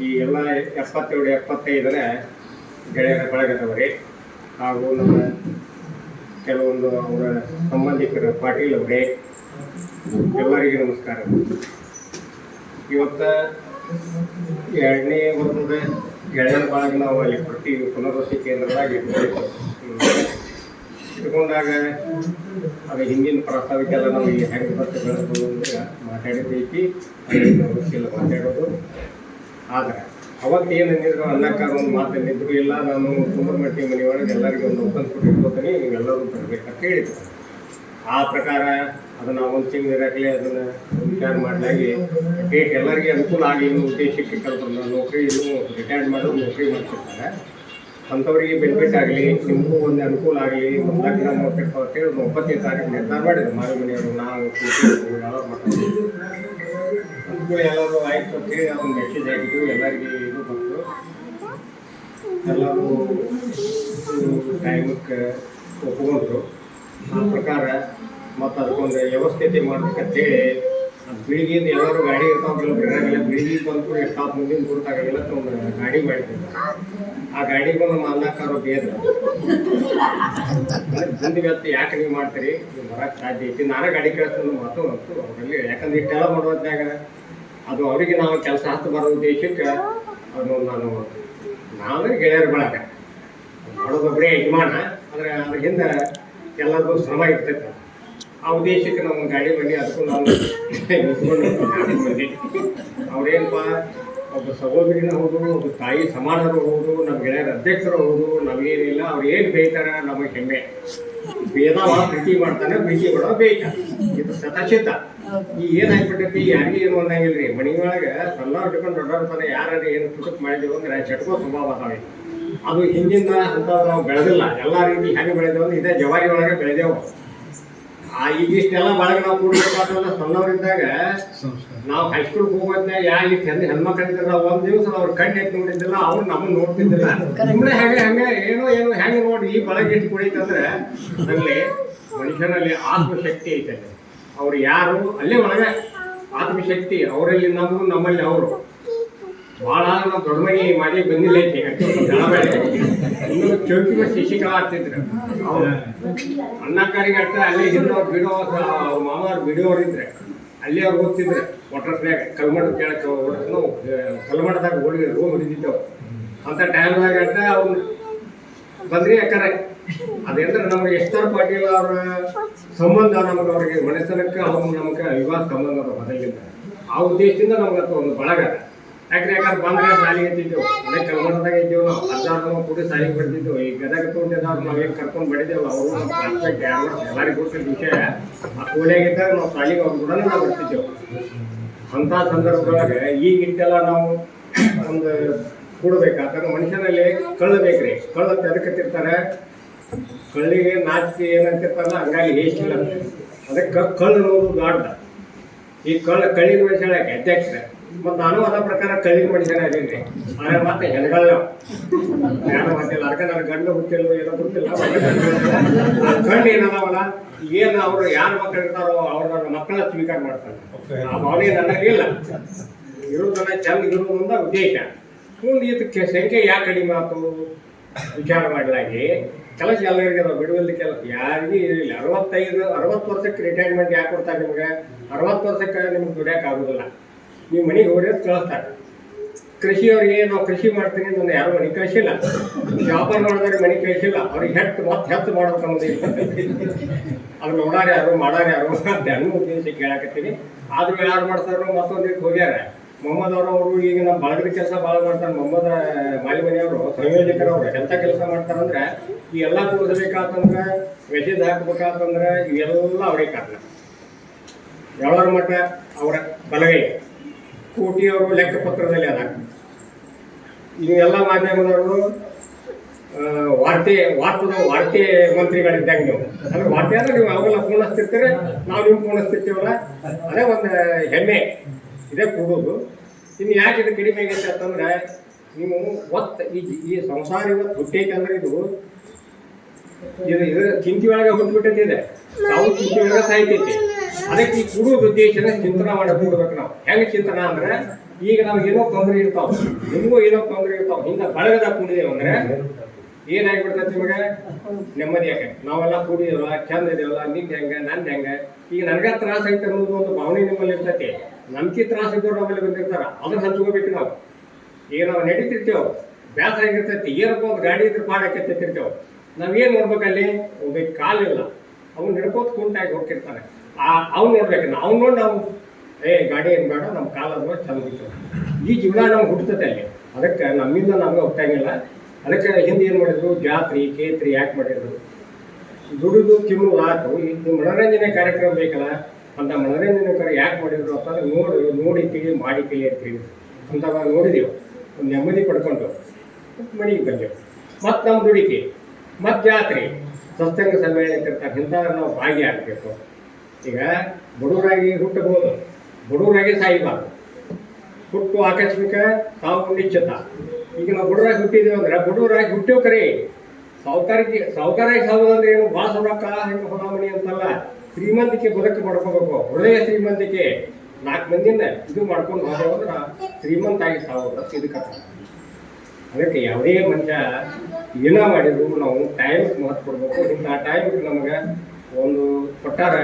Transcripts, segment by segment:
ಈ ಎಲ್ಲ ಎಪ್ಪತ್ತೇಳು ಎಪ್ಪತ್ತೈದರ ಗೆಳೆಯರ ಬಳಗದವರೇ ಹಾಗೂ ನಮ್ಮ ಕೆಲವೊಂದು ಅವರ ಸಂಬಂಧಿಕರ ಪಾಟೀಲ್ ಅವರೇ ಎಲ್ಲರಿಗೂ ನಮಸ್ಕಾರ. ಇವತ್ತ ಎರಡನೇ ವರ್ಷದ ಗೆಳೆಯರ ಬಳಗ ನಾವು ಅಲ್ಲಿ ಪಟ್ಟಿ ಪುನರ್ವಸತಿ ಕೇಂದ್ರದಾಗ ಇಟ್ಕೊಂಡಾಗ ಅದು ಹಿಂದಿನ ಪ್ರಸ್ತಾವಕ್ಕೆಲ್ಲ ನಾವು ಈ ಹೆಂಗೆ ಬರ್ತದೆ ಅಂತ ಅಂದ್ರೆ ಮಾತಾಡಿದೈತಿ ಅದರಿಂದ ಗೊತ್ತಿಲ್ಲ ಮಾತಾಡೋದು. ಆದ್ರೆ ಅವತ್ತು ಏನು ಅಂದಿದ್ರು ಅನ್ನಕ್ಕಾರ ಒಂದು ಮಾತು ಅಂದಿದ್ರು ಇಲ್ಲ ನಾನು ಕುಂಬರಮಟ್ಟಿ ಒಳಗೆ ಎಲ್ಲರಿಗೂ ಒಂದು ಓಪನ್ ಕೊಟ್ಟಿರ್ಬೋತೀನಿ ನೀವೆಲ್ಲರೂ ಬರ್ಬೇಕಂತ ಹೇಳಿದ್ರು. ಆ ಪ್ರಕಾರ ಅದನ್ನು ಒಂದು ತಿಂಗಳಿರಲಿ ಅದನ್ನು ವಿಚಾರ ಮಾಡಲಾಗಿ ಡೇಟ್ ಎಲ್ಲರಿಗೆ ಅನುಕೂಲ ಅನ್ನೋ ಉದ್ದೇಶಕ್ಕೆ ಕೆಲವರು ನೌಕರಿ ಇನ್ನೂ ರಿಟೈರ್ಡ್ ಮಾಡೋದು ನೌಕರಿ ಮಾಡ್ತಿರ್ತಾರೆ. ಅಂಥವರಿಗೆ ಬೆನಿಫಿಟ್ ಆಗಲಿ, ನಿಮಗೂ ಒಂದು ಅನುಕೂಲ ಆಗಲಿ, ಒಂದು ಲಗ್ನ ಮಾಡ್ತಿರ್ತಾವೆ ಅಂತೇಳಿ ಒಂದು ಒಂಬತ್ತನೇ ತಾರೀಕು ನಿರ್ಧಾರ ಮಾಡಿದ್ರು ಮಾರಿ ಮನೆಯವರು, ನಾವು ಎಲ್ಲರೂ ಮಾಡ್ತೀವಿ. ಅನುಕೂಲ ಎಲ್ಲರೂ ಆಯಿತು ಅಂತೇಳಿ ಒಂದು ಮೆಸೇಜ್ ಆಗಿದ್ದು ಎಲ್ಲರಿಗೆ ಇದು ಬಂತು. ಎಲ್ಲರೂ ಟೈಮಕ್ಕೆ ಒಪ್ಕೊಂಡ್ರು. ಆ ಪ್ರಕಾರ ಮತ್ತು ಅದಕ್ಕೊಂದು ವ್ಯವಸ್ಥೆ ಮಾಡ್ಬೇಕಂತೇಳಿ ಬೆಳಿಗ್ಗೆಯಿಂದ ಎಲ್ಲರೂ ಗಾಡಿ ಇರ್ತಾವ ಬಿಡಂಗಿಲ್ಲ ಬೆಳಿಗ್ಗೆ ಬಂದು ಎಷ್ಟಾತ್ ಮುಂದಿನ ಗುರುತಾಗಂಗಿಲ್ಲ ಅಂತ ಒಂದು ಗಾಡಿ ಮಾಡಿದ್ದೆ ಆ ಗಾಡಿ ನಮ್ಮ ಅನ್ನಕ್ಕಾರು ಬೇದ ಬಂದು ಇವತ್ತು ಯಾಕೆ ನೀವು ಮಾಡ್ತೀರಿ? ನೀವು ಬರಕ್ಕೆ ಸಾಧ್ಯ ಐತಿ. ನಾನೇ ಗಾಡಿ ಕೇಳ್ತೀನಿ ಮಾತು ಮತ್ತು ಅವರಲ್ಲಿ ಯಾಕಂದ್ರೆ ಇಷ್ಟೆಲ್ಲ ಮಾಡೋದ್ನಾಗ ಅದು ಅವರಿಗೆ ನಾವು ಕೆಲಸ ಹತ್ತು ಬರೋ ಉದ್ದೇಶಕ್ಕೆ ಅದು ನಾನು ನಾವೇ ಗೆಳೆಯರು ಬಳಕ ಮಾಡೋದೊಬ್ಬರೇ ಯಜಮಾನ, ಆದರೆ ಅದ್ರ ಹಿಂದೆ ಎಲ್ಲರಿಗೂ ಶ್ರಮ ಇರ್ತೈತೆ. ಆ ಉದ್ದೇಶಕ್ಕೆ ನಮ್ಮ ಗಾಡಿ ಬಂದು ಅದಕ್ಕೂ ನಾವು ಬಂದು ಅವ್ರೇನಪ್ಪ ಒಬ್ಬ ಸಹೋದರಿನ ಹೌದು ಒಬ್ಬ ತಾಯಿ ಸಮಾನರು ಹೌದು ನಮ್ಮ ಗೆಳೆಯರ ಅಧ್ಯಕ್ಷರು ಹೌದು ನಮಗೇನಿಲ್ಲ ಅವ್ರು ಏನು ಬೇಕಾರ ನಮಗೆ ಹೆಮ್ಮೆ. ಭೇದ ಪ್ರೀತಿ ಮಾಡ್ತಾನೆ ಪ್ರೀತಿ ಮಾಡೋ ಬೇಯ್ತ ಇದು ಸತಚಿತ ಈ ಏನಾಗ್ಬಿಟ್ಟೈತಿ ಯಾರಿಗೆ ಏನು ಅನ್ನಂಗಿಲ್ರಿ ಮನೆಯೊಳಗೆ ಸಣ್ಣವ್ರು ಇಟ್ಕೊಂಡು ದೊಡ್ಡವ್ರ ತನ ಯಾರು ಏನು ಪುಸ್ತಕ ಮಾಡಿದೆವು ಅಂದ್ರೆ ಚಟ್ಕೋ ಸ್ವಭಾವ ಅದಾವೆ ಅದು ಹಿಂದಿಂದ ಅಂತ ನಾವು ಬೆಳೆದಿಲ್ಲ. ಎಲ್ಲ ರೀತಿ ಹೆಂಗೆ ಬೆಳೆದೇವು ಇದೇ ಜವಾರಿ ಒಳಗೆ ಬೆಳೆದೆವು. ಆ ಇದಿಷ್ಟೆಲ್ಲ ಇಷ್ಟೆಲ್ಲ ಒಳಗೆ ನಾವು ಕೂಡಬೇಕಾದ್ರೆ ಸಣ್ಣವರಿದ್ದಾಗ ನಾವು ಹೈಸ್ಕೂಲ್ ಹೋಗೋದ್ನಾಗ ಯಾ ಈ ಚಂದ ಹೆಣ್ಮಕ್ಳಿದ್ರಲ್ಲ ಒಂದ್ ದಿವಸ ಅವ್ರ ಕಣ್ಣು ಎತ್ತಿ ನೋಡಿದ್ದಿಲ್ಲ ಅವ್ರು ನಮ್ಮನ್ನ ನೋಡ್ತಿದ್ದಿಲ್ಲ. ಸುಮ್ಮನೆ ಹೆಂಗೆ ಹೆಂಗೆ ಏನೋ ಏನೋ ಹೆಂಗೆ ನೋಡಿ ಈ ಬಳಗ ಎಷ್ಟು ಕುಡಿತಂದ್ರೆ ಅದರಲ್ಲಿ ಮನುಷ್ಯನಲ್ಲಿ ಆತ್ಮಶಕ್ತಿ ಐತೆ. ಅವ್ರು ಯಾರು ಅಲ್ಲೇ ಒಳಗೆ ಆತ್ಮಶಕ್ತಿ ಅವರಲ್ಲಿ ನಮ್ಮ ನಮ್ಮಲ್ಲಿ ಅವರು. ಭಾಳ ನಾವು ದೊಡ್ಡ ಮನೆ ಮಾಡಿ ಬಂದಿಲ್ಲ ಐತಿ. ಇನ್ನು ಚೌಕಿ ಮೇಲೆ ಶಿಕ್ಷಕ ಆಗ್ತಿದ್ರು ಅವ್ರು ಅಣ್ಣಕಾರಿಗೆ ಅಷ್ಟ, ಅಲ್ಲಿ ಹಿಂದೆ ಅವ್ರು ಬಿಡೋ ಅವ್ರ ಮಾಮ ಅವ್ರು ಬಿಡೋರು ಇದ್ರೆ, ಅಲ್ಲಿ ಅವ್ರು ಓದ್ತಿದ್ರೆ ವಾಟರ್ ಕಲ್ಮಠ ಕೇಳಕ್ಕೆ ನಾವು ಕಲ್ಮಠದಾಗ ಓಡಿ ರೂಮ್ ಹಿಡಿದಿದ್ದೆವು ಅಂತ ಟೈಮ್ದಾಗ ಅಷ್ಟ ಅವ್ರು ಬಂದ್ರಿ ಯಾಕಂದ್ರೆ ಅದೇಂದ್ರೆ ನಮಗೆ ಎಷ್ಟರ ಪಾಟೀಲ್ ಅವರ ಸಂಬಂಧ ನಮಗೆ ಅವ್ರಿಗೆ ಮನೆತನಕ್ಕೆ ಅವ್ರು ನಮ್ಗೆ ವಿವಾಹ ಸಂಬಂಧ ಮೊದಲಿಂದ ಆ ಉದ್ದೇಶದಿಂದ ನಮ್ಗೆ ಒಂದು ಬಳಗ ಯಾಕ್ರೆ ಯಾಕಂದ್ರೆ ಬಂದ್ರೆ ಸಾಲಿಗೆ ಎತ್ತಿದ್ದೆವು ಅದೇ ಕಲ್ಮಡದಾಗ ಇದ್ದೇವು. ನಾವು ಹದಿನಾರು ಕೂಡ ಸಾಲಿಗೆ ಬರ್ತಿದ್ದೆವು ಈ ಗದಗ ತೋಟದವ್ರು ನಾವೇನು ಕರ್ಕೊಂಡು ಬಡಿದೇವು ಅವರು ಎಲ್ಲರಿಗೂ ಗೊತ್ತಿದ್ದ ವಿಷಯ. ಆ ಕೋಲಿಯಾಗಿದ್ದಾಗ ನಾವು ಸಾಲಿಗೆ ಅವ್ರ ಕೂಡ ನಾವು ಬರ್ತಿದ್ದೆವು ಅಂಥ ಸಂದರ್ಭದೊಳಗೆ ಈಗ ಇಟ್ಟೆಲ್ಲ ನಾವು ಒಂದು ಕೂಡಬೇಕಾದ್ರೆ ಮನುಷ್ಯನಲ್ಲಿ ಕಳ್ಳ ಬೇಕ್ರಿ ಕಳ್ಳ ತೆದಕತ್ತಿರ್ತಾರೆ ಕಳ್ಳಿಗೆ ನಾಚಿಕೆ ಏನಂತಿರ್ತಾರಲ್ಲ ಹಂಗಾಗಿ ಹೇಸಿಲ್ಲ ಅದಕ್ಕೆ ಕಳ್ಳ ನೋಡು ದೊಡ್ಡ. ಈ ಕಳ್ಳ, ಕಳ್ಳಿನ ಮನುಷ್ಯ ಅಧ್ಯಕ್ಷ ಮತ್ತು ನಾನು ಅದ ಪ್ರಕಾರ ಕಲಿಕೆ ಮನುಷ್ಯನ ಅದೀನಿ ಆದ್ರೆ ಮತ್ತೆ ಹೆಣ್ಗಳ ಯಾರು ಗೊತ್ತಿಲ್ಲ ಅದಕ್ಕೆ ನನ್ನ ಗಂಡ ಗೊತ್ತಿಲ್ಲ ಏನೋ ಗೊತ್ತಿಲ್ಲ. ಕಣ್ಣು ಏನದಾವಲ್ಲ? ಏನು ಅವರು ಯಾರು ಮಕ್ಕಳು ಇರ್ತಾರೋ ಅವ್ರ ನನ್ನ ಮಕ್ಕಳ ಸ್ವೀಕಾರ ಮಾಡ್ತಾರೆ. ಆ ಭಾವನೆ ನನಗಿಲ್ಲ ಇರೋದನ್ನ ಚಂದ ಇರೋದ್ರಿಂದ ಉದ್ದೇಶ. ಮುಂದೆ ಇದಕ್ಕೆ ಸಂಖ್ಯೆ ಯಾಕೆ ಕಡಿಮೆ ಆಯ್ತು ವಿಚಾರ ಮಾಡಲಾಗಿ. ಕೆಲಸ ಎಲ್ಲರಿಗೆ ನಾವು ಬಿಡುವಲ್ಲಿ ಕೆಲಸ ಯಾರಿಗೂ ಇರಲಿಲ್ಲ. ಅರವತ್ತೈದು ಅರವತ್ತು ವರ್ಷಕ್ಕೆ ರಿಟೈರ್ಮೆಂಟ್ ಯಾಕೆ ಕೊಡ್ತಾರೆ ನಿಮಗೆ? ಅರವತ್ತು ವರ್ಷಕ್ಕೆ ನಿಮ್ಗೆ ದುಡಿಯೋಕೆ ಆಗೋದಿಲ್ಲ. ನೀವು ಮನೆಗೆ ಅಂತ ಕಳಿಸ್ತಾರೆ. ಕೃಷಿಯವ್ರಿಗೆ ನಾವು ಕೃಷಿ ಮಾಡ್ತೀನಿ ನನ್ನ ಯಾರು ಮನೆ ಕಳಿಸಿಲ್ಲ. ವ್ಯಾಪಾರ ಮಾಡಿದ್ರೆ ಮನೆ ಕಳಿಸಿಲ್ಲ. ಅವ್ರಿಗೆ ಹೆಟ್ಟು ಮತ್ತೆ ಹೆತ್ತು ಮಾಡೋದು ನಮ್ಮದು ಅದು ನೋಡಾರ ಯಾರು, ಮಾಡಾರ ಯಾರು ಅಂತ ಅನ್ನೋ ಉದ್ದೇಶ ಕೇಳಾಕತ್ತೀನಿ. ಆದರೂ ಯಾರು ಮಾಡ್ತಾರೋ ಮತ್ತೊಂದು ಹೋಗ್ಯಾರ. ಮೊಹಮ್ಮದ್ ಅವರು ಅವರು ಈಗ ನಮ್ಮ ಬಳಗದ ಕೆಲಸ ಭಾಳ ಮಾಡ್ತಾರೆ. ಮೊಹಮ್ಮದ್ ಮಾಲಿ ಮನೆಯವರು ಸಂಯೋಜಕರವರು ಎಂಥ ಕೆಲಸ ಮಾಡ್ತಾರಂದ್ರೆ ಈ ಎಲ್ಲ ಕೂಡಿಸ್ಬೇಕಾತಂದ್ರೆ ಮೆಸೇಜ್ ಹಾಕ್ಬೇಕಾತಂದ್ರೆ ಇವೆಲ್ಲ ಅವರೇ ಕಾರಣ. ಯಾವ್ದಾರ ಮಟ್ಟ ಅವರ ಬಲಗೈ. ಕೋಟಿ ಅವರು ಲೆಕ್ಕಪತ್ರದಲ್ಲಿ ಅದ ಎಲ್ಲ ಮಾಧ್ಯಮದವರು ವಾರ್ತೆ, ವಾರ್ತದ ವಾರ್ತೆ ಮಂತ್ರಿಗಳಿದ್ದಂಗೆ ನೀವು. ಅಂದ್ರೆ ವಾರ್ತೆ ಅಂದ್ರೆ ನೀವು ಅವೆಲ್ಲ ಪೂರ್ಣಿಸ್ತಿರ್ತೀರ ನಾವು ನೀವು ಪೂರ್ಣಿಸ್ತಿರ್ತೀವಲ್ಲ ಅದೇ ಒಂದು ಹೆಮ್ಮೆ. ಇದೇ ಕೂಗೋದು. ಇನ್ನು ಯಾಕೆ ಇದು ಕಡಿಮೆ ಆಗೈತೆ ಅಂತಂದ್ರೆ ನೀವು ಒತ್ತು ಈ ಈ ಸಂಸಾರ ಇವತ್ತು ಹುಟ್ಟೈತೆ ಅಂದ್ರೆ ಇದು ಇದು ಇದ್ರ ಚಿಂತೆ ಒಳಗೆ ಹುಟ್ಬಿಟ್ಟಿದೆ ನಾವು ಚಿಂತೆ ಒಳಗೆ ಸಾಯ್ತೈತಿ. ಅದಕ್ಕೆ ಈ ಕುಡುವ ಉದ್ದೇಶನ ಚಿಂತನ ಮಾಡಿ ನಾವು. ಹೆಂಗೆ ಚಿಂತನ ಅಂದ್ರೆ, ಈಗ ನಾವು ಏನೋ ತೊಂದರೆ ಇರ್ತಾವ. ನಿಮಗೂ ಏನೋ ತೊಂದರೆ ಇರ್ತಾವ. ಹಿಂಗ ಬಳಗದ ಕುಡಿದೇವು ಅಂದ್ರೆ, ಏನಾಗ್ಬಿಡ್ತೈತಿ ನಿಮಗೆ? ನೆಮ್ಮದಿ ಯಾಕೆ ನಾವೆಲ್ಲ ಕೂಡಿದೇವಲ್ಲ, ಚಂದ ಇದೆಯಲ್ಲ, ನಿಂದ ಹೆಂಗ, ನಂದು ಹೆಂಗ? ಈಗ ನನಗ ತ್ರಾಸ ಐತೆ ಅನ್ನೋದು ಒಂದು ಭಾವನೆ ನಿಮ್ಮಲ್ಲಿ ಇರ್ತೈತಿ. ನಮ್ಗೆ ತ್ರಾಸ ಇದ್ದವ್ರು ನಮ್ಮಲ್ಲಿ ಬಂದಿರ್ತಾರ. ಅದನ್ನ ಹಂಚ್ಕೋಬೇಕು ನಾವು. ಈಗ ನಾವು ನಡೀತಿರ್ತೇವೆ. ಬೇಸರ ಆಗಿರ್ತೈತಿ. ಏನಪ್ಪ ಒಂದು ಗಾಡಿ ಇದ್ರೆ ಮಾಡಾಕತ್ತಿರ್ತೇವೆ ನಾವೇನು ನೋಡ್ಬೇಕಲ್ಲಿ? ಒಬ್ಬ ಕಾಲಿಲ್ಲ ಅವ್ನು ನಡ್ಕೋತ ಕುಂಟಾಗಿ ಹೋಗ್ತಿರ್ತಾನೆ. ಅವ್ನು ನೋಡ್ಬೇಕು ಅವ್ನು ನೋಡಿ ನಾವು, ಏ, ಗಾಡಿ ಏನು ಬೇಡ ನಮ್ಮ ಕಾಲದ ಚಂದ ಇತ್ತು ಈ ಜೀವನ ನಮ್ಗೆ ಹುಟ್ಟುತ್ತೆ ಅಲ್ಲಿ. ಅದಕ್ಕೆ ನಮ್ಮಿಂದ ನಮ್ಗೆ ಹುಟ್ಟಂಗಿಲ್ಲ ಅದಕ್ಕೆ ಹಿಂದೆ ಏನು ಮಾಡಿದ್ರು? ಜಾತ್ರೆ, ಕೇತ್ರಿ ಯಾಕೆ ಮಾಡಿದ್ರು? ದುಡಿದು ತಿನ್ನು ಆತು. ಇದು ಮನೋರಂಜನೆ ಕಾರ್ಯಕ್ರಮ ಬೇಕಲ್ಲ? ಅಂತ ಮನೋರಂಜನೆ ಕಾರ್ಯ ಯಾಕೆ ಮಾಡಿದ್ರು ಅಂತಂದ್ರೆ ನೋಡಿ ನೋಡಿ ತಿಳಿ, ಮಾಡಿ ತಿಳಿ ಅಂತ ಹೇಳಿ. ಅಂತ ನೋಡಿದೆವು. ಒಂದು ನೆಮ್ಮದಿ ಪಡ್ಕೊಂಡು. ಮನೆಗೆ ಬಂದೆವು. ಮತ್ತು ನಮ್ಮ ದುಡಿಕೆ. ಮತ್ತು ಜಾತ್ರೆ. ಸತ್ಸಂಗ ಸಮ್ಮೇಳನ ಇರ್ತಾರೆ ಇಂಥ ನಾವು ಭಾಗಿಯಾಗಬೇಕು ಈಗ ಬಡವರಾಗಿ ಹುಟ್ಟಬಹುದು. ಬಡವರಾಗಿ ಸಾಯಬಾರ್ದು. ಹುಟ್ಟು ಆಕಸ್ಮಿಕ ಸಾವು ನಿಶ್ಚಿತ. ಈಗ ನಾವು ಬಡವರಾಗಿ ಹುಟ್ಟಿದ್ದೀವಿ ಅಂದ್ರೆ ಬಡವರಾಗಿ ಹುಟ್ಟೇವು ಕರೆ ಸಾವುಕಾರಿಗೆ ಸಾವುಕಾರಾಗಿ ಸಾವುದಂದ್ರೆ ಏನು ಭಾಳ ರೊಕ್ಕ ಹೆಂಗೆ ಹೊರಮಣಿ ಅಂತಲ್ಲ, ಶ್ರೀಮಂತಿಕೆ ಬದುಕು ಮಾಡ್ಕೋಬೇಕು. ಹೃದಯ ಶ್ರೀಮಂತಿಕೆ. ನಾಲ್ಕು ಮಂದಿನ ಇದು ಮಾಡ್ಕೊಂಡು ಹೋದ್ರೆ ಶ್ರೀಮಂತಾಗಿ ಸಾವು ಇದಕ್ಕೆ. ಅದಕ್ಕೆ ಯಾವುದೇ ಮನುಷ್ಯ ಏನ ಮಾಡಿದ್ರು ನಾವು ಟೈಮ್ ಮಹತ್ವ ಕೊಡ್ಬೇಕು. ಇಂಥ ಟೈಮ್ಗೆ ನಮಗೆ ಒಂದು ಕೊಟ್ಟಾರ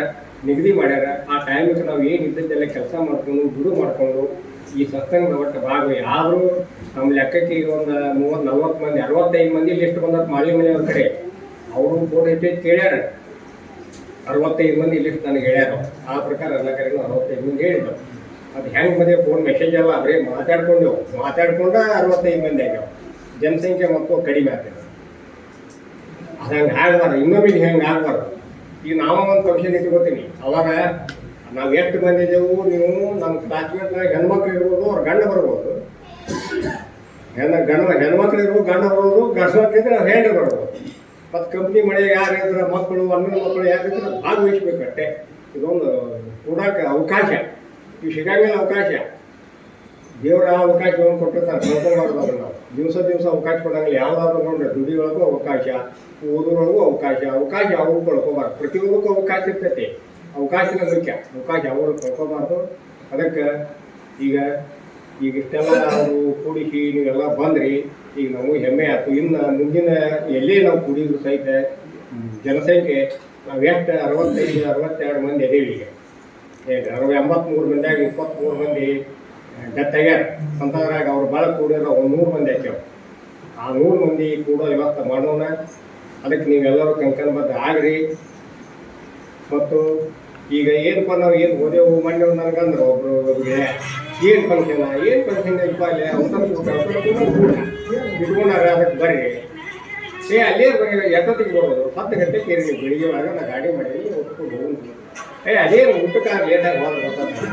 ನಿಗದಿ ಮಾಡ್ಯಾರ. ಆ ಟೈಮಿಗೆ ನಾವು ಏನು ಇದ್ದದ್ದೆಲ್ಲ ಕೆಲಸ ಮಾಡ್ಕೊಂಡು ದುಡ್ಡು ಮಾಡ್ಕೊಂಡು, ಈ ಸತ್ಸಂಗದ ಒಟ್ಟು ಭಾಗವೇ ಆದರೂ ನಮ್ಮ ಲೆಕ್ಕಕ್ಕೆ ಈಗ ಒಂದು ಮೂವತ್ತು, ನಲ್ವತ್ತು ಮಂದಿ, ಅರವತ್ತೈದು ಮಂದಿ ಲಿಸ್ಟ್ ಬಂದದ್ದು ಮಾಳಿ ಮನೆಯವ್ರ ಕಡೆ. ಅವರು ಫೋನ್ ಇಟ್ಟು ಕೇಳ್ಯಾರ. ಅರವತ್ತೈದು ಮಂದಿ ಲಿಸ್ಟ್ ನನಗೆ ಹೇಳ್ಯಾರ. ಆ ಪ್ರಕಾರ ಎಲ್ಲ ಕಡೆಗೂ ಅರವತ್ತೈದು ಮಂದಿ ಹೇಳಿದ್ರು. ಅದು ಹೆಂಗೆ ಮದುವೆ ಫೋನ್ ಮೆಸೇಜ್ ಅಲ್ಲ ಬರೀ ಮಾತಾಡ್ಕೊಂಡು ಮಾತಾಡ್ಕೊಂಡ ಅರವತ್ತೈದು ಮಂದಿ ಆಗ್ಯಾವ. ಜನಸಂಖ್ಯೆ ಮತ್ತು ಕಡಿಮೆ ಆಗ್ತದೆ ಅದು ಹಂಗೆ ಆಗಬಾರ್ದು. ಇನ್ನೊಮ್ಮೆ ಹೆಂಗೆ ಆಗಬಾರ್ದು? ಈಗ ನಾವು ಒಂದು ಫಂಕ್ಷನ್ ಇಟ್ಕೋತೀನಿ. ಅವಾಗ ನಾವು ಎಷ್ಟು ಬಂದಿದ್ದೆವು ನೀವು ನಮ್ಮ ಕ್ಲಾಸ್ಮೇಟ್ನಾಗ ಹೆಣ್ಮಕ್ಳು ಇರ್ಬೋದು, ಅವ್ರ ಗಂಡ ಬರ್ಬೋದು. ಹೆಣ್ಣ, ಗಂಡ, ಹೆಣ್ಮಕ್ಳು ಇರ್ಬೋದು, ಗಂಡ ಬರ್ಬೋದು ಗಡ್ಸೋಕ್ಕಿದ್ರೆ ಅವ್ರು ಹೆಣ್ಣು ಬರ್ಬೋದು. ಮತ್ತು ಕಂಪ್ನಿ ಮಳೆ ಯಾರು ಇದ್ರೆ ಮಕ್ಕಳು ಅಣ್ಣನ ಮಕ್ಕಳು ಯಾರಿದ್ರೆ ಭಾಗವಹಿಸ್ಬೇಕಷ್ಟೇ. ಇದೊಂದು ಕೂಡಕ್ಕೆ ಅವಕಾಶ. ಈ ಸಿಗಂಗಿಲ್ಲ ಅವಕಾಶ. ದೇವರ ಅವಕಾಶ ಕೊಟ್ಟಿರ್ತಾರೆ ಕೆಲಸ ಮಾಡಬಾರ್ದು ನಾವು ದಿವಸ ದಿವಸ ಅವಕಾಶ ಕೊಡಂಗಿಲ್ಲ. ಯಾವುದಾದ್ರು ನೋಡ್ರಿ ದುಡಿಯೊಳಗೂ ಅವಕಾಶ ಓದೋರೊಳಗೂ ಅವಕಾಶ ಅವಕಾಶ ಅವ್ರು ಕಳ್ಕೊಬಾರ್ದು. ಪ್ರತಿಯೊಂದಕ್ಕೂ ಅವಕಾಶ ಇರ್ತೈತಿ. ಅವಕಾಶನ ಮುಖ್ಯ. ಅವಕಾಶ ಅವರು ಕಳ್ಕೊಬಾರ್ದು. ಅದಕ್ಕೆ ಈಗ ಈಗ ಇಷ್ಟೆಲ್ಲ ಅವರು ಕೂಡಿಸಿ ನೀವೆಲ್ಲ ಬಂದ್ರಿ. ಈಗ ನಮಗೆ ಹೆಮ್ಮೆ ಆಯ್ತು. ಇನ್ನು ಮುಂದಿನ ಎಲ್ಲೇ ನಾವು ಕುಡಿದ್ರು ಸಹಿತ ಜನಸಂಖ್ಯೆ ನಾವು ಎಷ್ಟು, ಅರವತ್ತೈದು, ಅರವತ್ತೆರಡು ಮಂದಿ ಅದೇವಿ ಈಗ. ಎಂಬತ್ತ್ಮೂರು ಮಂದಿಯಾಗ ಇಪ್ಪತ್ತ್ಮೂರು ಮಂದಿ ಡೆತ್ ಆಗ್ಯಾರ ಅಂತದ್ರಾಗ ಅವ್ರು ಭಾಳ ಕೂಡಿರೋ ಒಂದು ನೂರು ಮಂದಿ ಹಾಕ್ಯಾವ ಆ ನೂರು ಮಂದಿ ಕೂಡ ಇವತ್ತು ಮಾಡೋಣ. ಅದಕ್ಕೆ ನೀವೆಲ್ಲರೂ ಕಂಕಣಬದ್ಧ ಆಗ್ರಿ. ಮತ್ತು ಈಗ ಏನಪ್ಪ ನಾವು ಏನು ಓದೇವು ಮಾಡ್ಯವು ನನಗಂದ್ರೆ ಒಬ್ರು ಒಬ್ಬರಿಗೆ ಏನು ಫಂಕ್ಷನ್ ಏನು ಫಂಕ್ಷನ್ ಇಪ್ಪ ಅಲ್ಲಿ? ಇಟ್ಕೊಂಡಾರ ಅದಕ್ಕೆ ಬರ್ರಿ. ಏ, ಅಲ್ಲೇ ಬರೀ ಎಷ್ಟೊತ್ತಿಗೆ ಬರೋದು? ಹತ್ತು ಗಂಟೆಗೆ ನೀವು ಬೆಳಿಗ್ಗೆ ಒಳಗೆ ನಾ ಗಾಡಿ ಮಾಡೀನಿ ಒಪ್ಕೊಂಡು ಏ ಅದೇ ಊಟಕ್ಕೆ ಲೇಟಾಗಿ ಹೋದ್ರೆ ಗೊತ್ತಾಗ್ತದೆ.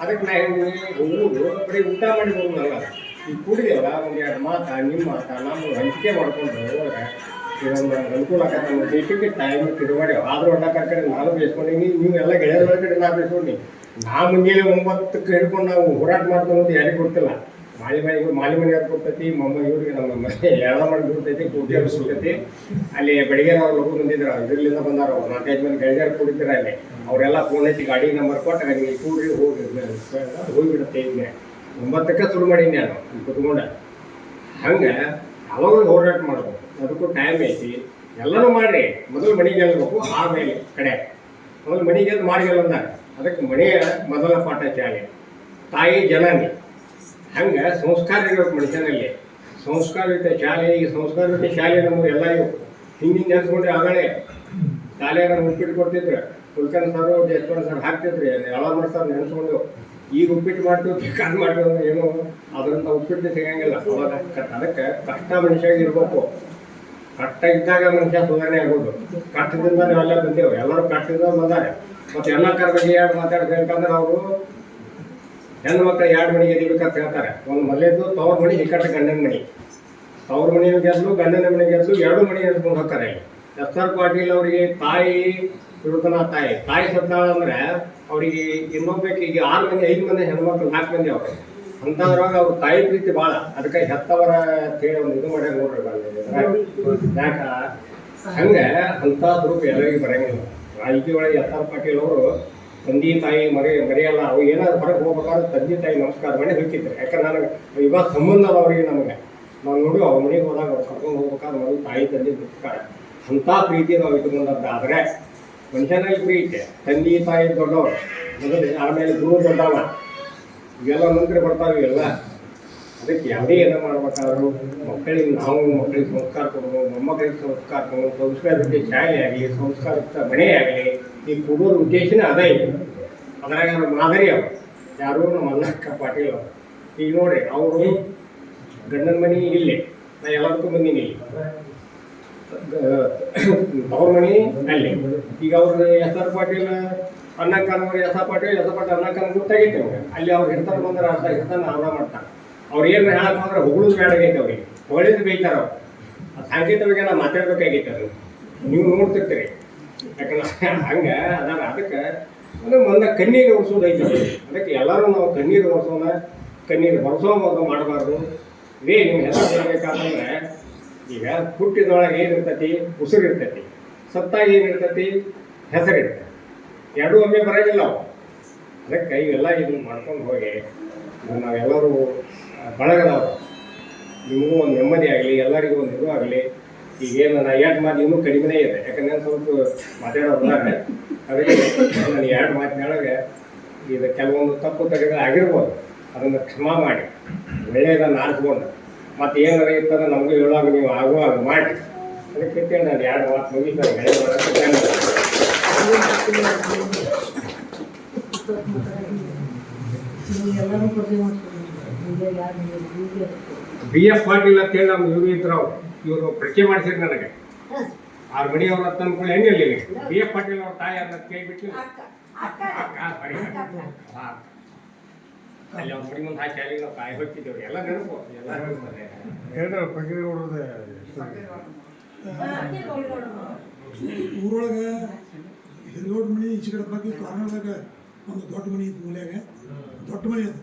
ಅದಕ್ಕೆ ನಾ ಹೋಗುದು ಬರೀ ಊಟ ಮಾಡಿ ಹೋಗುದಲ್ಲ ಈ ಕುಡಿದೇವಲ್ಲ ಒಂದು ಎರಡು ಮಾತಾ ನಿಮ್ಮ ಮಾತ ನಮ್ಮ ಹಂಚಿಕೆ ಮಾಡ್ಕೊಂಡು ಹೋದ್ರೆ ಇದೊಂದು ಅನುಕೂಲ ಆಗತ್ತೆ ನಮ್ಮ ದೇಶಕ್ಕೆ ಟೈಮ್ ತಿರುಗಾಡಿ ಆದ್ರೂ ಒಳ್ಳೆ ಕರ್ಕಡೆ ನಾನು ಬೇಸ್ಕೊಂಡೀನಿ ನೀವೆಲ್ಲ ಗೆಳೆಯರ ಕಡೆ ನಾ ಬೇಸ್ಕೊಂಡಿ ನಾ ಮುಂಜಾನೆ ಒಂಬತ್ತಕ್ಕೆ ಹಿಡ್ಕೊಂಡು ನಾವು ಹೋರಾಟ ಮಾಡ್ಕೊಂಡು ಯಾರಿಗೆ ಗೊತ್ತಿಲ್ಲ ಮಾಲಿ ಮನೆ ಮಾಲಿ ಮನೆ ಯಾರು ಕೊಡ್ತೈತಿ, ಮೊಮ್ಮ ಇವ್ರಿಗೆ ನಮ್ಮ ಎಲ್ಲ ಮಾಡಿ ಬಿಡ್ತೈತಿ ಕೂಟಿ ಹರಿಸ್ಬಿಡ್ತೈತಿ ಅಲ್ಲಿ ಬೆಳಿಗ್ಗೆ ಅವ್ರು ಲಘು ಬಂದಿದ್ರು ಇದರಿಂದ ಬಂದಾರ ನಾಲ್ಕೈದು ಮಂದಿ ಗೆಳೆಯರು ಕುಡಿತಾರೆ ಅಲ್ಲಿ. ಅವರೆಲ್ಲ ಫೋನ್ ಹಚ್ಚಿ ಗಾಡಿ ನಂಬರ್ ಕೊಟ್ಟು ಹಂಗೆ ಕೂಡ್ರಿ ಹೋಗಿ ಹೋಗಿಬಿಡುತ್ತೆ ಹಿಂಗೆ. ಒಂಬತ್ತಕ್ಕೆ ಶುರು ಮಾಡೀನಿ ನಾನು ಕುತ್ಕೊಂಡ. ಹಂಗೆ ಯಾವಾಗಲೂ ಹೋರಾಟ ಮಾಡೋದು ಅದಕ್ಕೂ ಟೈಮ್ ಐತಿ. ಎಲ್ಲನೂ ಮಾಡ್ರಿ. ಮೊದಲು ಮನೆ ಗೆಲ್ಲಬೇಕು ಆಮೇಲೆ ಕಡೆ. ಮೊದಲು ಮನೆ ಗೆದ್ದು ಮಾಡಿ ಗೆಲ್ಲ ಅದಕ್ಕೆ ಮನೆಯ ಮೊದಲ ಪಾಠ ಚಾಲೆ ತಾಯಿ ಜನನಿ. ಹಂಗೆ ಸಂಸ್ಕಾರ ಇರಬೇಕು ಮನುಷ್ಯನಲ್ಲಿ ಸಂಸ್ಕಾರಯುತ ಶಾಲೆ ಈ ಸಂಸ್ಕಾರಯುತ ಶಾಲೆ ನಮಗೆ ಎಲ್ಲ ಇವು ಹಿಂದಿನ ನೆನೆಸ್ಕೊಂಡ್ರೆ ಆಗಲೇ. ಶಾಲೆಯನ್ನು ಉಪ್ಪಿಟ್ಟು ಕೊಡ್ತಿದ್ರು. ಕುಲ್ಕನ್ ಸರ್ ಜಸ್ವನ್ ಸರ್ ಹಾಕ್ತಿದ್ರು. ಎಲ್ಲ ಸರ್ ನೆನೆಸ್ಕೊಂಡು, ಈಗ ಉಪ್ಪಿಟ್ಟು ಮಾಡ್ತೀವಿ, ಬೇಕಾದ ಮಾಡ್ತೀವಿ ಅಂದ್ರೆ ಏನು ಅದರಂತ ಉಪ್ಪಿಟ್ಟು ಸಿಗಂಗಿಲ್ಲ. ಅವಾಗ ಅದಕ್ಕೆ ಕಷ್ಟ ಮನುಷ್ಯ ಇರ್ಬೇಕು. ಕಷ್ಟ ಇದ್ದಾಗ ಮನುಷ್ಯ ಸುಧಾರಣೆ ಆಗೋದು ಕಷ್ಟದಿಂದ ನಾವೆಲ್ಲ ಬಂದೇವು. ಎಲ್ಲರೂ ಕಷ್ಟದಿಂದ ಬಂದಾರೆ. ಮತ್ತೆ ಎಲ್ಲ ಬಗ್ಗೆ ಯಾರು ಮಾತಾಡ್ಬೇಕಂದ್ರೆ ಅವರು ಹೆಣ್ಣು ಮಕ್ಕಳು ಎರಡು ಮನೆಗೆ ಎದಿಬೇಕಂತ ಹೇಳ್ತಾರೆ. ಒಂದು ಮನೆಯದು ತವ್ರ ಮನೆ, ಇಕ್ಕಟ್ಟ ಗಂಡನ ಮನೆ. ತವ್ರ ಮನೆ ಗೆದ್ದು ಗಂಡನ ಮನೆ ಗೆದ್ದು ಎರಡು ಮನೆ ಎದ್ಕೊಂಡು ಹೋಗ್ತಾರೆ ಎಸ್ ಆರ್ ಪಾಟೀಲ್ ಅವರಿಗೆ ತಾಯಿ ತಿರುತನ ತಾಯಿ. ತಾಯಿ ಸತ್ತಾಳ ಅಂದ್ರೆ ಅವರಿಗೆ ಇನ್ನೊಬ್ಬಕ್ಕೆ ಈಗ ಆರು ಮಂದಿ, ಐದು ಮಂದಿ ಹೆಣ್ಮಕ್ಳು ನಾಲ್ಕು ಮಂದಿ ಅವ್ರೆ. ಅಂತದ್ರೊಳಗೆ ಅವ್ರ ತಾಯಿ ಪ್ರೀತಿ ಭಾಳ. ಅದಕ್ಕೆ ಹೆತ್ತವರ ಅಂತೇಳಿ ಒಂದು ಇದು ಮಾಡ್ಯಾಗ ನೋಡ್ರಿ ಯಾಕ? ಹಂಗೆ ಅಂತ ರೂಪ ಎಲ್ಲರಿಗೂ ಬರಂಗಿಲ್ಲ. ರಾಜಕೀಯ ಒಳಗೆ ಎಸ್ ಆರ್ ಪಾಟೀಲ್ ಅವರು ತಂದೆ, ತಾಯಿ, ಮರಿ, ಮರೆಯಲ್ಲ ಅವು ಏನಾದ್ರು ಹೊರಗೆ ಹೋಗ್ಬೇಕಾದ್ರೆ ತಂದೆ, ತಾಯಿ ನಮಸ್ಕಾರ ಮಾಡಿ ಹೋಗ್ತಿದ್ರು ಯಾಕಂದ್ರೆ ನನಗೆ ಇವಾಗ ಸಂಬಂಧ ಅಲ್ಲ ಅವರಿಗೆ ನಮಗೆ. ನಾವು ನೋಡಿ, ಅವ್ರ ಮನೆಗೆ ಹೋದಾಗ ಅವ್ರು ಕರ್ಕೊಂಡು ಹೋಗ್ಬೇಕಾದ್ರೆ ಮನೆ ತಾಯಿ, ತಂದೆ ನಮಸ್ಕಾರ. ಅಂಥ ಪ್ರೀತಿ ನಾವು ಇಟ್ಕೊಂಡದ್ದಾದ್ರೆ ಮನುಷ್ಯನಲ್ಲಿ ಪ್ರೀತಿ, ತಂದೆ, ತಾಯಿ ದೊಡ್ಡವರು. ಮೊದಲು ಆಮೇಲೆ ಗುರು ದೊಡ್ಡವ ಇವೆಲ್ಲ ನಂತರ ಬರ್ತಾವೆ ಇವೆಲ್ಲ. ಅದಕ್ಕೆ ಯಾವುದೇ ಏನೋ ಮಾಡ್ಬೇಕಾದ್ರು ಮಕ್ಕಳಿಗೆ ನಾವು ಮಕ್ಕಳಿಗೆ ಸಂಸ್ಕಾರ ಕೊಡೋದು ಮೊಮ್ಮಕ್ಕಳಿಗೆ ಸಂಸ್ಕಾರ ಕೊಡೋದು, ಸಂಸ್ಕಾರಕ್ಕೆ ಶಾಲೆ ಆಗಲಿ, ಸಂಸ್ಕಾರಕ್ಕೆ ಮನೆ ಆಗಲಿ ಈ ಕೊಡೋದ್ರ ಉದ್ದೇಶನೇ ಅದೇ ಇದೆ ಅದ್ರಾಗ ಮಾದರಿ ಅವರು ಯಾರು ನಮ್ಮ ಅಲ್ಲಕ್ಕ ಪಾಟೀಲ್ ಅವರು ಈಗ ನೋಡ್ರಿ ಅವರು ಗಂಡನ ಮನೆ ಇಲ್ಲೇ ನಾ ಎಲ್ಲದಕ್ಕೂ ಬಂದೀನಿ ಇಲ್ಲಿ ಅವ್ರ ಮನೆ ಅಲ್ಲಿ ಈಗ ಅವ್ರ S R Patil ಅನ್ನಕ್ಕನವ್ರು S R Patil S R Patil ಅನ್ನಕ್ಕನ ಗೊತ್ತಾಗೈತೆ ಅವ್ರಿಗೆ ಅಲ್ಲಿ ಅವ್ರು ಹಿಡ್ತಾರೆ ಬಂದ್ರೆ ಅರ್ಥ ಹಿಡ್ತಾನೆ ಅವ್ರ ಮಾಡ್ತಾರೆ ಅವ್ರು ಏನು ಹೇಳಕ್ಕಂದ್ರೆ ಹುಗಳು ಬೇಡಗೈತೆ ಅವ್ರಿಗೆ ಹೊಳೆದು ಬೈತಾರ ಅವ್ರು ಸಾಂಕೇತಿಕವಾಗಿ ನಾವು ಮಾತಾಡ್ಬೇಕಾಗೈತೆ ಅದು ನೀವು ನೋಡ್ತಿರ್ತೀರಿ ಯಾಕಂದ್ರೆ ಹಂಗೆ ಅದಾರ ಅದಕ್ಕೆ, ಅಂದ್ರೆ ಮೊನ್ನೆ ಕಣ್ಣೀರು ಒರೆಸೋದು ಐತೆ ಅದಕ್ಕೆ ಎಲ್ಲರೂ ನಾವು ಕಣ್ಣೀರು ಒರೆಸೋಣ ಕಣ್ಣೀರು ಹೊರಸೋ ಮಾಡಬಾರ್ದು. ಇದೇ ನಿಮ್ಮ ಹೆಸರು ಹೇಳ್ಬೇಕಾದ್ರೆ, ಈಗ ಹುಟ್ಟಿದೊಳಗೆ ಏನಿರ್ತೈತಿ? ಉಸಿರು ಇರ್ತೈತಿ ಸತ್ತಾಗ ಏನಿರ್ತೈತಿ? ಹೆಸರು ಇರ್ತೈತಿ ಎರಡೂ ಒಮ್ಮೆ ಬರೋದಿಲ್ಲ ಅವು. ಅದಕ್ಕೆ ಇವೆಲ್ಲ ಇದನ್ನ ಮಾಡ್ಕೊಂಡು ಹೋಗಿ ನಾವೆಲ್ಲರೂ ಬಳಗದವರು. ನಿಮಗೂ ಒಂದು ನೆಮ್ಮದಿ ಆಗಲಿ, ಎಲ್ಲರಿಗೂ ಒಂದು ಇದು ಆಗಲಿ. ಈಗೇನು ನಾ ಎರಡು ಮಾತು ಇನ್ನೂ ಕಡಿಮೆನೇ ಇದೆ. ಯಾಕಂದ್ರೆ ಸ್ವಲ್ಪ ಮಾತಾಡೋದಾಗ ಅದಕ್ಕೆ ನಾನು ಎರಡು ಮಾತಿನೊಳಗೆ ಇದು ಕೆಲವೊಂದು ತಪ್ಪು ತಡೆಗಳು ಆಗಿರ್ಬೋದು ಅದನ್ನು ಕ್ಷಮಾ ಮಾಡಿ. ಒಳ್ಳೆಯದನ್ನು ಆರಿಸ್ಕೊಂಡು. ಮತ್ತೆ ಏನಾರ ಇರ್ತದೆ ನಮಗೂ ಹೇಳುವಾಗ ನೀವು ಆಗುವಾಗ ಮಾಡಿ. ಅದಕ್ಕೆ ನಾನು ಎರಡು ಮಾತು ಮುಗಿತಾರೆ ಬಿ ಎಫ್ ಪಾಟೀಲ್ ಅಂತೇಳಿ ನಮ್ಮ ಇವರು ಇದ್ರು ಅವ್ರು. ಇವರು ಪರಿಚಯ ಮಾಡಿಸಿದ್ರು ನನಗೆ. ಆರು ಮಣಿ ಅವ್ರ ಹತ್ತ ಅನ್ಕೊಳ್ಳಿ ಹೆಂಗೆ ಇಲ್ಲಿ ಬಿ. ಎಫ್ ಪಾಟೀಲ್ ಅವ್ರ ತಾಯಿ ಅವ್ರನ್ನ ಕೈ ಬಿಟ್ಟು ಬರೀ. ಅಲ್ಲಿ ಅವ್ರ ಮಣಿ ಮುಂದೆ ಹಾಕಿ ಅಲ್ಲಿ ನಾವು ಕಾಯಿ ಎಲ್ಲ ನೆನಪು ಎಲ್ಲ ನೆನಪು. ಹೊಡೆದ. ಊರೊಳಗೆ ಹಿರಿಯೋಡ್ ಮನಿ ಈಚೆ ಕಡೆ ಬಗ್ಗೆ ಕಾರ್ನರ್ದಾಗ ಒಂದು ದೊಡ್ಡ ಮನಿ ಇತ್ತು ಮೂಲ್ಯಾಗ ದೊಡ್ಡ ಮನಿ ಅದು.